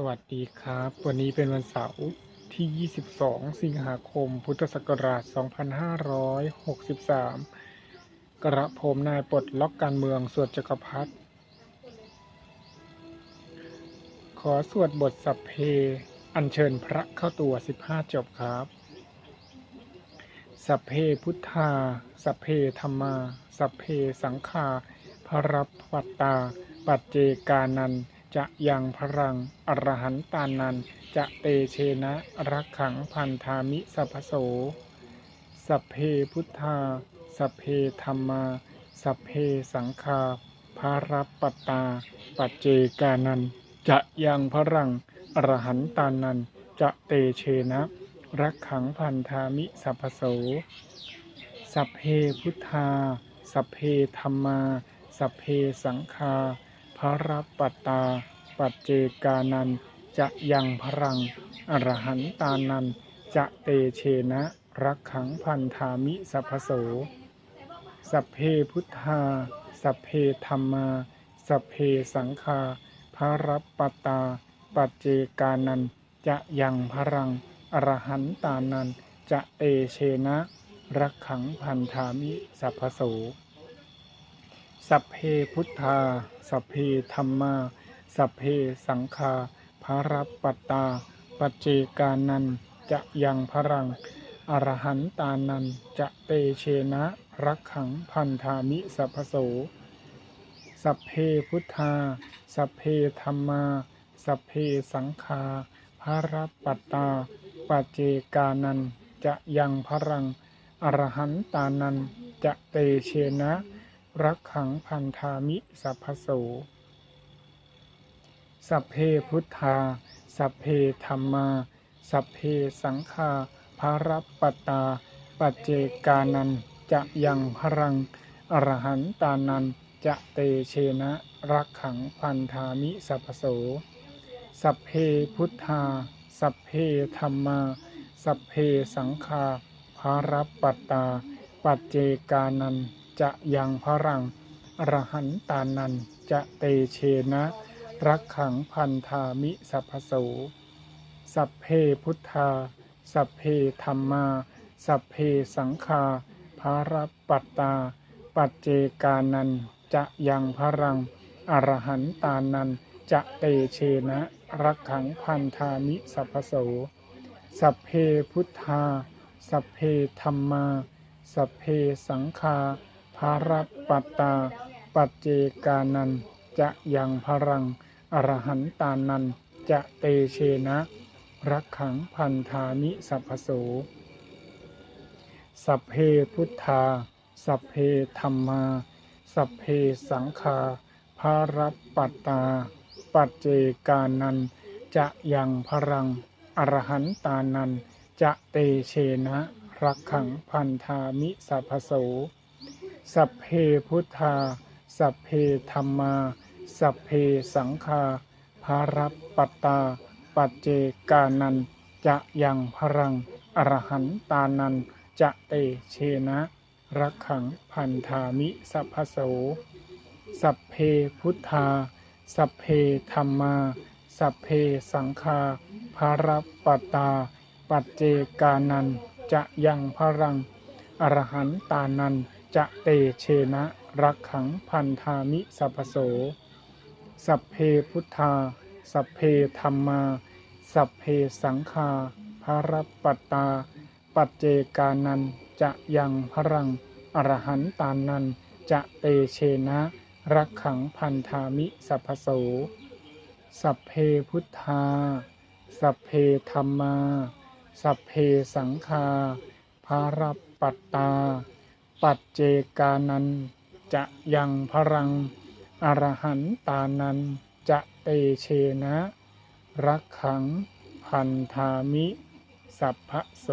สวัสดีครับ วันนี้เป็นวันเสาร์ที่ 22 สิงหาคม พุทธศักราช 2563 กระผมนายปลดล็อกการเมือง สวดจักรพรรดิขอสวดบทสัพเพ อัญเชิญพระเข้าตัว 15 จบครับ สัพเพพุทธา สัพเพธรรมา สัพเพสังฆาพรับปัตตา ปัจเจกานัน จะยังพรังอรหันตานันจะเตเชนะรักขังพันธามิสัพโส สัพเพพุทธา สัพเพธรรมา สัพเพสังฆาภารับปัตตา ปัจเจกานันจะยังพรังอรหันตานันจะเตเชนะรักขังพันธามิสัพพโส สัพเพพุทธา สัพเพธรรมา สัพเพสังฆา ภารัปัตตา ปัจเจกานัน จะยังพรัง อรหันตานัน จะเตเชนะ รักขังพันธามิสัพโส สัพเพพุทธา สัพเพธรรมา สัพเพสังฆาภารัปัตตา ปัจเจกานัน จะยังพรัง อรหันตานัน จะเตเชนะ รักขังพันธามิสัพโส สัพเพพุทธา สัพเพธรรมา สัพเพสังฆาภารับปัตตา ปัจเจกานันจะยังพรัง อรหันตานันจะเตเชนะรักขังพันธามิสัพโส สัพเพพุทธา สัพเพธรรมา สัพเพสังฆาภารับปัตตา ปัจเจกานันจะยังพรัง อรหันตานันจะเตเชนะ รักขังพันธามิสัพพโส สัพเพพุทธา สัพเพธรรมา สัพเพสังฆาภารัปตา ปัจเจกานันจะยังพรัง อรหันตานันจะเตเชนะรักขังพันธามิสัพพโส สัพเพพุทธา สัพเพธรรมา สัพเพสังฆาภารัปตตาปัจเจกานัน จะยังพรังอรหันตานันจะเตเชนะ รักขังพันธามิสัพพโส สัพเพพุทธา สัพเพธรรมา สัพเพสังฆาภารปัตตา ปัจเจกานันจะยังพรังอรหันตานันจะเตเชนะ รักขังพันธามิสัพพโส สัพเพพุทธา สัพเพธรรมา สัพเพสังฆา ภารับปัตตา ปัจเจกานัน จะยังพรัง อรหันตานัน จะเตเชนะ รักขังพันธามิสัพโสสัพเพพุทธาสัพเพธรรมาสัพเพสังฆาภารับปัตตาปัจเจกานันจะยังพรังอรหันตานันจะเตเชนะรักขังพันธามิสัพโส สัพเพพุทธา สัพเพธรรมา สัพเพสังฆาภารับปตตา ปัจเจกานัน จะยังพรัง อรหันตานัน จะเตเชนะ รักขังพันธามิสัพพโส สัพเพพุทธา สัพเพธรรมา สัพเพสังฆาภารับปัตตา ปัจเจกานัน จะยังพรัง อรหันตานัน จะเตเชนะรักขังพันธามิสัพโส สัพเพพุทธา สัพเพธรรมา สัพเพสังฆาภารปัตตา ปัจเจกานันจะยังพรัง อรหันตานันจะเตเชนะ รักขังพันธามิสัพโส สัพเพพุทธา สัพเพธรรมา สัพเพสังฆาภารปัตตา ปัจเจกานันจะยังพรังอรหันตานันจะเตเชนะ รักขังพันธามิ สัพพะโส